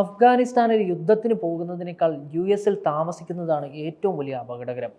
അഫ്ഗാനിസ്ഥാനിൽ യുദ്ധത്തിന് പോകുന്നതിനേക്കാൾ യു എസിൽ താമസിക്കുന്നതാണ് ഏറ്റവും വലിയ അപകടകരം.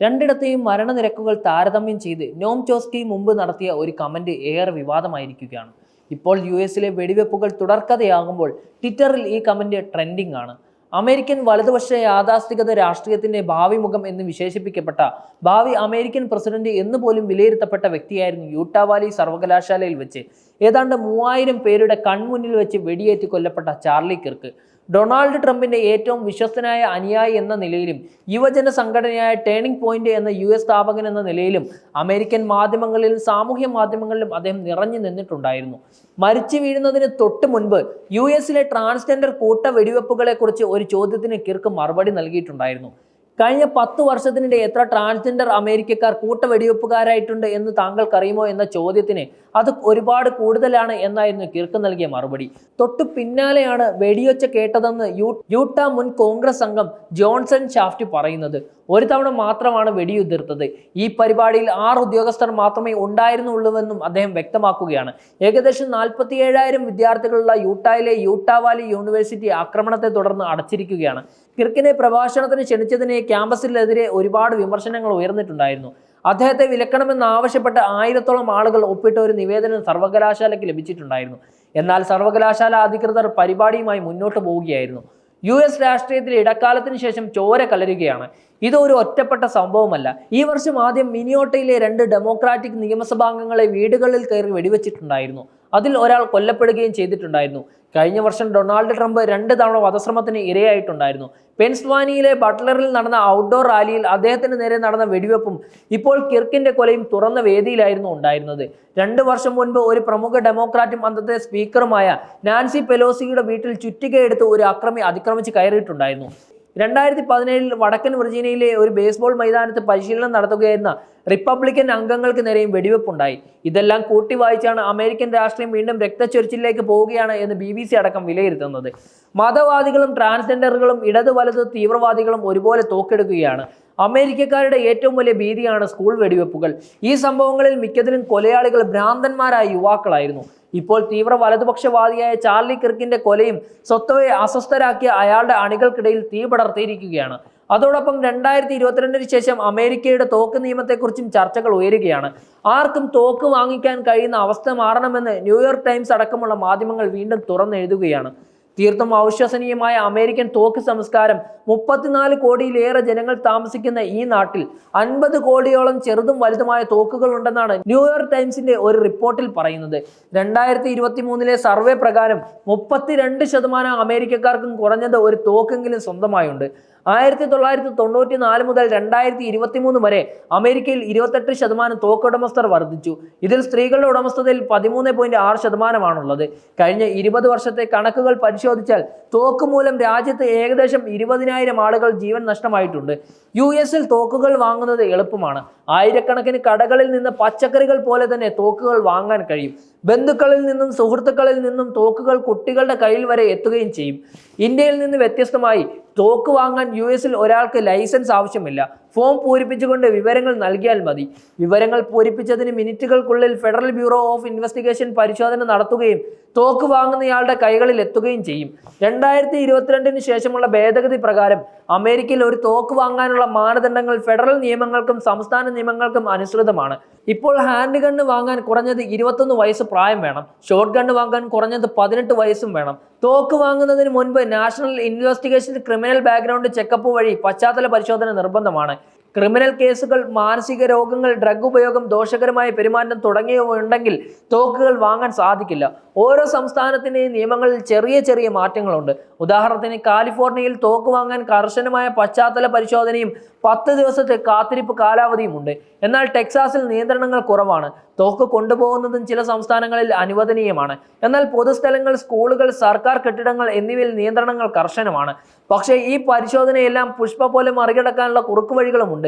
രണ്ടിടത്തെയും മരണനിരക്കുകൾ താരതമ്യം ചെയ്ത് നോം ചോസ്കി മുമ്പ് നടത്തിയ ഒരു കമന്റ് ഏറെ വിവാദമായിരിക്കുകയാണ്. ഇപ്പോൾ യു എസിലെ വെടിവെപ്പുകൾ തുടർക്കഥയാകുമ്പോൾ ട്വിറ്ററിൽ ഈ കമന്റ് ട്രെൻഡിംഗ് ആണ്. അമേരിക്കൻ വലതുപക്ഷ യാഥാസ്ഥികത രാഷ്ട്രീയത്തിന്റെ ഭാവി മുഖം എന്ന് വിശേഷിപ്പിക്കപ്പെട്ട ഭാവി അമേരിക്കൻ പ്രസിഡന്റ് എന്ന് പോലും വിലയിരുത്തപ്പെട്ട വ്യക്തിയായിരുന്നു യൂട്ടാവാലി സർവകലാശാലയിൽ വെച്ച്. ഏതാണ്ട് മൂവായിരം പേരുടെ കൺമുന്നിൽ വെച്ച് വെടിയേറ്റ് കൊല്ലപ്പെട്ട ചാർലി കിർക്ക്. ഡൊണാൾഡ് ട്രംപിന്റെ ഏറ്റവും വിശ്വസ്തനായ അനുയായി എന്ന നിലയിലും യുവജന സംഘടനയായ ടേണിംഗ് പോയിന്റ് എന്ന യു എസ് സ്ഥാപകൻ എന്ന നിലയിലും അമേരിക്കൻ മാധ്യമങ്ങളിലും സാമൂഹ്യ മാധ്യമങ്ങളിലും അദ്ദേഹം നിറഞ്ഞു നിന്നിട്ടുണ്ടായിരുന്നു. മരിച്ചു വീഴുന്നതിന് തൊട്ട് മുൻപ് യു എസിലെ ട്രാൻസ്ജെൻഡർ കൂട്ട വെടിവെപ്പുകളെക്കുറിച്ച് ഒരു ചോദ്യത്തിന് കിർക്ക് മറുപടി നൽകിയിട്ടുണ്ടായിരുന്നു. കഴിഞ്ഞ പത്ത് വർഷത്തിനിടെ എത്ര ട്രാൻസ്ജെൻഡർ അമേരിക്കക്കാർ കൂട്ട വെടിവെപ്പുകാരായിട്ടുണ്ട് എന്ന് താങ്കൾക്കറിയുമോ എന്ന ചോദ്യത്തിന് അത് ഒരുപാട് കൂടുതലാണ് എന്നായിരുന്നു കിർക്ക് നൽകിയ മറുപടി. തൊട്ടു പിന്നാലെയാണ് വെടിയൊച്ച കേട്ടതെന്ന് യൂട്ട മുൻ കോൺഗ്രസ് അംഗം ജോൺസൺ ഷാഫ്റ്റ് പറയുന്നത്. ഒരു തവണ മാത്രമാണ് വെടിയുതിർത്തത്. ഈ പരിപാടിയിൽ ആറ് ഉദ്യോഗസ്ഥർ മാത്രമേ ഉണ്ടായിരുന്നുള്ളൂവെന്നും അദ്ദേഹം വ്യക്തമാക്കുകയാണ്. ഏകദേശം നാൽപ്പത്തി ഏഴായിരം വിദ്യാർത്ഥികളുള്ള യൂട്ടായിലെ യൂട്ടാവാലി യൂണിവേഴ്സിറ്റി ആക്രമണത്തെ തുടർന്ന് അടച്ചിരിക്കുകയാണ്. കിർക്കിനെ പ്രഭാഷണത്തിന് ക്ഷണിച്ചതിന് ക്യാമ്പസിലെതിരെ ഒരുപാട് വിമർശനങ്ങൾ ഉയർന്നിട്ടുണ്ടായിരുന്നു. അദ്ദേഹത്തെ വിലക്കണമെന്ന് ആവശ്യപ്പെട്ട് ആയിരത്തോളം ആളുകൾ ഒപ്പിട്ട ഒരു നിവേദനം സർവകലാശാലയ്ക്ക് ലഭിച്ചിട്ടുണ്ടായിരുന്നു. എന്നാൽ സർവകലാശാല അധികൃതർ പരിപാടിയുമായി മുന്നോട്ട് പോവുകയായിരുന്നു. യു എസ് രാഷ്ട്രീയത്തിൽ ഇടക്കാലത്തിന് ശേഷം ചോര കലരുകയാണ്. ഇത് ഒരു ഒറ്റപ്പെട്ട സംഭവമല്ല. ഈ വർഷം ആദ്യം മിനിയോട്ടയിലെ രണ്ട് ഡെമോക്രാറ്റിക് നിയമസഭാംഗങ്ങളെ വീടുകളിൽ കയറി വെടിവെച്ചിട്ടുണ്ടായിരുന്നു. അതിൽ ഒരാൾ കൊല്ലപ്പെടുകയും ചെയ്തിട്ടുണ്ടായിരുന്നു. കഴിഞ്ഞ വർഷം ഡൊണാൾഡ് ട്രംപ് രണ്ട് തവണ വധശ്രമത്തിന് ഇരയായിട്ടുണ്ടായിരുന്നു. പെൻസ്വാനിയിലെ ബട്ട്ലറിൽ നടന്ന ഔട്ട്ഡോർ റാലിയിൽ അദ്ദേഹത്തിന് നേരെ നടന്ന വെടിവെപ്പും ഇപ്പോൾ കിർക്കിന്റെ കൊലയും തുറന്ന വേദിയിലായിരുന്നു ഉണ്ടായിരുന്നത്. രണ്ട് വർഷം മുൻപ് ഒരു പ്രമുഖ ഡെമോക്രാറ്റും അന്നത്തെ സ്പീക്കറുമായ നാൻസി പെലോസിയുടെ വീട്ടിൽ ചുറ്റികയെടുത്ത് ഒരു അക്രമി അതിക്രമിച്ച് കയറിയിട്ടുണ്ടായിരുന്നു. രണ്ടായിരത്തി പതിനേഴിൽ വടക്കൻ വിർജീനിയയിലെ ഒരു ബേസ്ബോൾ മൈതാനത്ത് പരിശീലനം നടത്തുകയായിരുന്ന റിപ്പബ്ലിക്കൻ അംഗങ്ങൾക്ക് നേരെയും വെടിവെപ്പുണ്ടായി. ഇതെല്ലാം കൂട്ടി വായിച്ചാണ് അമേരിക്കൻ രാഷ്ട്രീയം വീണ്ടും രക്തച്ചൊരിച്ചിലേക്ക് പോവുകയാണ് എന്ന് ബി ബി സി അടക്കം വിലയിരുത്തുന്നത്. മതവാദികളും ട്രാൻസ്ജെൻഡറുകളും ഇടതു വലത് തീവ്രവാദികളും ഒരുപോലെ തോക്കെടുക്കുകയാണ്. അമേരിക്കക്കാരുടെ ഏറ്റവും വലിയ ഭീതിയാണ് സ്കൂൾ വെടിവെപ്പുകൾ. ഈ സംഭവങ്ങളിൽ മിക്കതിലും കൊലയാളികൾ ഭ്രാന്തന്മാരായ യുവാക്കളായിരുന്നു. ഇപ്പോൾ തീവ്ര വലതുപക്ഷവാദിയായ ചാർലി കിർക്കിന്റെ കൊലയും സ്വത്തവയെ അസ്വസ്ഥരാക്കിയ അയാളുടെ അണികൾക്കിടയിൽ തീ പടർത്തിയിരിക്കുകയാണ്. അതോടൊപ്പം രണ്ടായിരത്തി ഇരുപത്തിരണ്ടിന് ശേഷം അമേരിക്കയുടെ തോക്ക് നിയമത്തെക്കുറിച്ചും ചർച്ചകൾ ഉയരുകയാണ്. ആർക്കും തോക്ക് വാങ്ങിക്കാൻ കഴിയുന്ന അവസ്ഥ മാറണമെന്ന് ന്യൂയോർക്ക് ടൈംസ് അടക്കമുള്ള മാധ്യമങ്ങൾ വീണ്ടും തുറന്നെഴുതുകയാണ്. തീർത്തും അവിശ്വസനീയമായ അമേരിക്കൻ തോക്ക് സംസ്കാരം മുപ്പത്തിനാല് കോടിയിലേറെ ജനങ്ങൾ താമസിക്കുന്ന ഈ നാട്ടിൽ അൻപത് കോടിയോളം ചെറുതും വലുതുമായ തോക്കുകൾ ഉണ്ടെന്നാണ് ന്യൂയോർക്ക് ടൈംസിന്റെ ഒരു റിപ്പോർട്ടിൽ പറയുന്നത്. രണ്ടായിരത്തി ഇരുപത്തി മൂന്നിലെ സർവേ പ്രകാരം മുപ്പത്തിരണ്ട് ശതമാനം അമേരിക്കക്കാർക്കും കുറഞ്ഞത് ഒരു തോക്കെങ്കിലും സ്വന്തമായുണ്ട്. ആയിരത്തി തൊള്ളായിരത്തി തൊണ്ണൂറ്റി നാല് മുതൽ രണ്ടായിരത്തി ഇരുപത്തി മൂന്ന് വരെ അമേരിക്കയിൽ ഇരുപത്തെട്ട് ശതമാനം തോക്കുടമസ്ഥർ വർദ്ധിച്ചു ഇതിൽ സ്ത്രീകളുടെ ഉടമസ്ഥതയിൽ പതിമൂന്ന് പോയിന്റ് ആറ് ശതമാനമാണുള്ളത്. കഴിഞ്ഞ ഇരുപത് വർഷത്തെ കണക്കുകൾ പരിശോധിച്ചാൽ തോക്ക് മൂലം രാജ്യത്ത് ഏകദേശം ഇരുപതിനായിരം ആളുകൾ ജീവൻ നഷ്ടമായിട്ടുണ്ട്. യു എസിൽ തോക്കുകൾ വാങ്ങുന്നത് എളുപ്പമാണ്. ആയിരക്കണക്കിന് കടകളിൽ നിന്ന് പച്ചക്കറികൾ പോലെ തന്നെ തോക്കുകൾ വാങ്ങാൻ കഴിയും. ബന്ധുക്കളിൽ നിന്നും സുഹൃത്തുക്കളിൽ നിന്നും തോക്കുകൾ കുട്ടികളുടെ കയ്യിൽ വരെ എത്തുകയും ചെയ്യും. ഇന്ത്യയിൽ നിന്ന് വ്യത്യസ്തമായി തോക്ക് വാങ്ങാൻ യു എസിൽ ഒരാൾക്ക് ലൈസൻസ് ആവശ്യമില്ല. ഫോം പൂരിപ്പിച്ചുകൊണ്ട് വിവരങ്ങൾ നൽകിയാൽ മതി. വിവരങ്ങൾ പൂരിപ്പിച്ചതിന് മിനിറ്റുകൾക്കുള്ളിൽ ഫെഡറൽ ബ്യൂറോ ഓഫ് ഇൻവെസ്റ്റിഗേഷൻ പരിശോധന നടത്തുകയും തോക്ക് വാങ്ങുന്നയാളുടെ കൈകളിൽ എത്തുകയും ചെയ്യും. രണ്ടായിരത്തി ഇരുപത്തിരണ്ടിന് ശേഷമുള്ള ഭേദഗതി പ്രകാരം അമേരിക്കയിൽ ഒരു തോക്ക് വാങ്ങാനുള്ള മാനദണ്ഡങ്ങൾ ഫെഡറൽ നിയമങ്ങൾക്കും സംസ്ഥാന നിയമങ്ങൾക്കും അനുസൃതമാണ്. ഇപ്പോൾ ഹാൻഡ് ഗണ്ണ് വാങ്ങാൻ കുറഞ്ഞത് ഇരുപത്തൊന്ന് വയസ്സ് പ്രായം വേണം. ഷോർട്ട് ഗണ്ണ് വാങ്ങാൻ കുറഞ്ഞത് പതിനെട്ട് വയസ്സും വേണം. തോക്ക് വാങ്ങുന്നതിന് മുൻപ് national investigation criminal background checkup വഴി പശ്ചാത്തല പരിശോധന നിർബന്ധമാണ്. ക്രിമിനൽ കേസുകൾ മാനസിക രോഗങ്ങൾ ഡ്രഗ് ഉപയോഗം ദോഷകരമായ പെരുമാറ്റം തുടങ്ങിയവ ഉണ്ടെങ്കിൽ തോക്കുകൾ വാങ്ങാൻ സാധിക്കില്ല. ഓരോ സംസ്ഥാനത്തിന്റെയും നിയമങ്ങളിൽ ചെറിയ ചെറിയ മാറ്റങ്ങളുണ്ട്. ഉദാഹരണത്തിന് കാലിഫോർണിയയിൽ തോക്ക് വാങ്ങാൻ കർശനമായ പശ്ചാത്തല പരിശോധനയും പത്ത് ദിവസത്തെ കാത്തിരിപ്പ് കാലാവധിയുമുണ്ട് എന്നാൽ ടെക്സാസിൽ നിയന്ത്രണങ്ങൾ കുറവാണ്. തോക്ക് കൊണ്ടുപോകുന്നതും ചില സംസ്ഥാനങ്ങളിൽ അനുവദനീയമാണ്. എന്നാൽ പൊതുസ്ഥലങ്ങൾ സ്കൂളുകൾ സർക്കാർ കെട്ടിടങ്ങൾ എന്നിവയിൽ നിയന്ത്രണങ്ങൾ കർശനമാണ്. പക്ഷേ ഈ പരിശോധനയെല്ലാം പുഷ്പ പോലെ മറികടക്കാനുള്ള കുറുക്കുവഴികളുമുണ്ട്.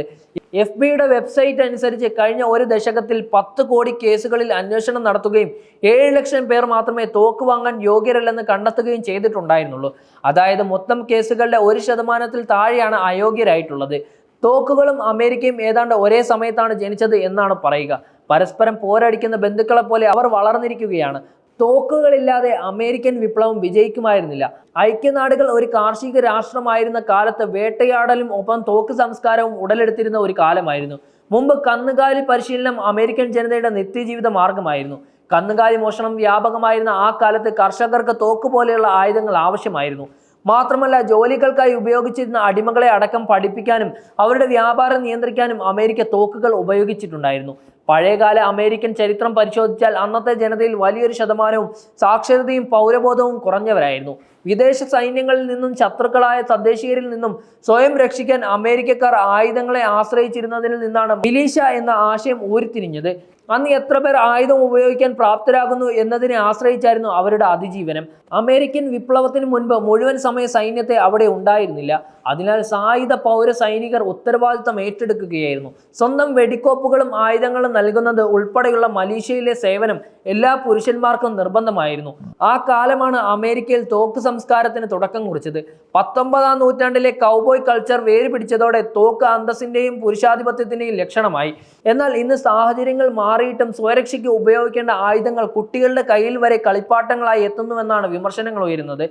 എഫ് ബിയുടെ വെബ്സൈറ്റ് അനുസരിച്ച് കഴിഞ്ഞ ഒരു ദശകത്തിൽ പത്ത് കോടി കേസുകളിൽ അന്വേഷണം നടത്തുകയും ഏഴ് ലക്ഷം പേർ മാത്രമേ തോക്ക് വാങ്ങാൻ യോഗ്യരല്ലെന്ന് കണ്ടെത്തുകയും ചെയ്തിട്ടുണ്ടായിരുന്നുള്ളൂ. അതായത് മൊത്തം കേസുകളുടെ ഒരു ശതമാനത്തിൽ താഴെയാണ് അയോഗ്യരായിട്ടുള്ളത്. തോക്കുകളും അമേരിക്കയും ഏതാണ്ട് ഒരേ സമയത്താണ് ജനിച്ചത് എന്നാണ് പറയുക. പരസ്പരം പോരടിക്കുന്ന ബന്ധുക്കളെ പോലെ അവർ വളർന്നിരിക്കുകയാണ്. തോക്കുകളില്ലാതെ അമേരിക്കൻ വിപ്ലവം വിജയിക്കുമായിരുന്നില്ല. ഐക്യനാടുകൾ ഒരു കാർഷിക രാഷ്ട്രമായിരുന്ന കാലത്ത് വേട്ടയാടലും ഒപ്പം തോക്ക് സംസ്കാരവും ഉടലെടുത്തിരുന്ന ഒരു കാലമായിരുന്നു. മുമ്പ് കന്നുകാലി പരിശീലനം അമേരിക്കൻ ജനതയുടെ നിത്യജീവിത മാർഗമായിരുന്നു. കന്നുകാലി മോഷണം വ്യാപകമായിരുന്ന ആ കാലത്ത് കർഷകർക്ക് തോക്ക് പോലെയുള്ള ആയുധങ്ങൾ ആവശ്യമായിരുന്നു. മാത്രമല്ല ജോലികൾക്കായി ഉപയോഗിച്ചിരുന്ന അടിമകളെ അടക്കം പഠിപ്പിക്കാനും അവരുടെ വ്യാപാരം നിയന്ത്രിക്കാനും അമേരിക്ക തോക്കുകൾ ഉപയോഗിച്ചിട്ടുണ്ടായിരുന്നു. പഴയകാല അമേരിക്കൻ ചരിത്രം പരിശോധിച്ചാൽ അന്നത്തെ ജനതയിൽ വലിയൊരു ശതമാനവും സാക്ഷരതയും പൗരബോധവും കുറഞ്ഞവരായിരുന്നു. വിദേശ സൈന്യങ്ങളിൽ നിന്നും ശത്രുക്കളായ തദ്ദേശീയരിൽ നിന്നും സ്വയം രക്ഷിക്കാൻ അമേരിക്കക്കാർ ആയുധങ്ങളെ ആശ്രയിച്ചിരുന്നതിൽ നിന്നാണ് മിലീഷ എന്ന ആശയം ഉരുത്തിരിഞ്ഞത് അന്ന് എത്ര പേർ ആയുധം ഉപയോഗിക്കാൻ പ്രാപ്തരാകുന്നു എന്നതിനെ ആശ്രയിച്ചായിരുന്നു അവരുടെ അതിജീവനം. അമേരിക്കൻ വിപ്ലവത്തിന് മുൻപ് മുഴുവൻ സമയ സൈന്യത്തെ അവിടെ ഉണ്ടായിരുന്നില്ല. അതിനാൽ സായുധ പൗര സൈനികർ ഉത്തരവാദിത്തം ഏറ്റെടുക്കുകയായിരുന്നു. സ്വന്തം വെടിക്കോപ്പുകളും ആയുധങ്ങളും നൽകുന്നത് ഉൾപ്പെടെയുള്ള മലേഷ്യയിലെ സേവനം എല്ലാ പുരുഷന്മാർക്കും നിർബന്ധമായിരുന്നു. ആ കാലമാണ് അമേരിക്കയിൽ തോക്ക് സംസ്കാരത്തിന് തുടക്കം കുറിച്ചത്. പത്തൊമ്പതാം നൂറ്റാണ്ടിലെ കൗബോയ് കൾച്ചർ വേര് പിടിച്ചതോടെ തോക്ക് അന്തസ്സിന്റെയും പുരുഷാധിപത്യത്തിന്റെയും ലക്ഷണമായി. എന്നാൽ ഇന്ന് സാഹചര്യങ്ങൾ മാറിയിട്ടും സ്വരക്ഷയ്ക്ക് ഉപയോഗിക്കേണ്ട ആയുധങ്ങൾ കുട്ടികളുടെ കയ്യിൽ വരെ കളിപ്പാട്ടങ്ങളായി എത്തുന്നുവെന്നാണ് വിമർശനങ്ങൾ ഉയരുന്നത്.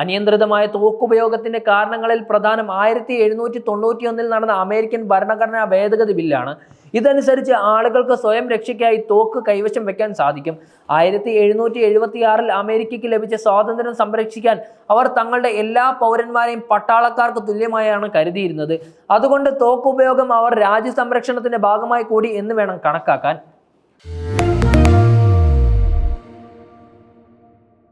അനിയന്ത്രിതമായ തോക്കുപയോഗത്തിന്റെ കാരണങ്ങളിൽ പ്രധാനം ആയിരത്തി എഴുന്നൂറ്റി തൊണ്ണൂറ്റി ഒന്നിൽ നടന്ന അമേരിക്കൻ ഭരണഘടനാ ഭേദഗതി ബില്ലാണ്. ഇതനുസരിച്ച് ആളുകൾക്ക് സ്വയം രക്ഷയ്ക്കായി തോക്ക് കൈവശം വെക്കാൻ സാധിക്കും. ആയിരത്തി എഴുന്നൂറ്റി എഴുപത്തി ആറിൽ അമേരിക്കയ്ക്ക് ലഭിച്ച സ്വാതന്ത്ര്യം സംരക്ഷിക്കാൻ അവർ തങ്ങളുടെ എല്ലാ പൗരന്മാരെയും പട്ടാളക്കാർക്ക് തുല്യമായാണ് കരുതിയിരുന്നത്. അതുകൊണ്ട് തോക്കുപയോഗം അവർ രാജ്യ സംരക്ഷണത്തിന്റെ ഭാഗമായി കൂടി എന്ന് വേണം കണക്കാക്കാൻ. Yeah.